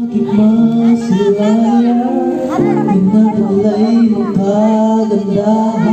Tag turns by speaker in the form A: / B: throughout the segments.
A: Bakit masilaya Pinagulay ng kagandahan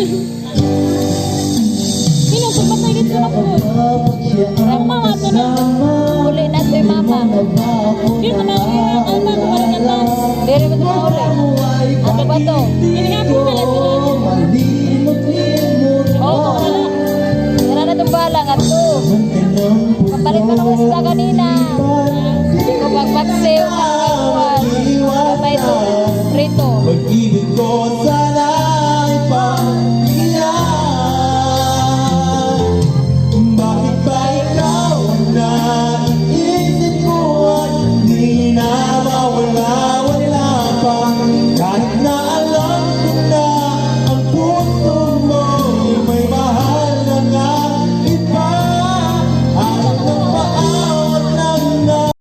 B: Sino sa patay dito na po?
A: Ang
B: mama ko na.
C: Uli na ito yung mama.
B: Dito na rin ang alma ko rin na.
C: Diri ba ito na uli? Ba ito?
B: Manihapon pala sila.
C: Oo, oh, wala. Tara na itong bala nga ito. Papalit pa ng ko pagpaksiw. Pagpakuan. Kapay ito. Prito.
A: Pag-ibig ko sana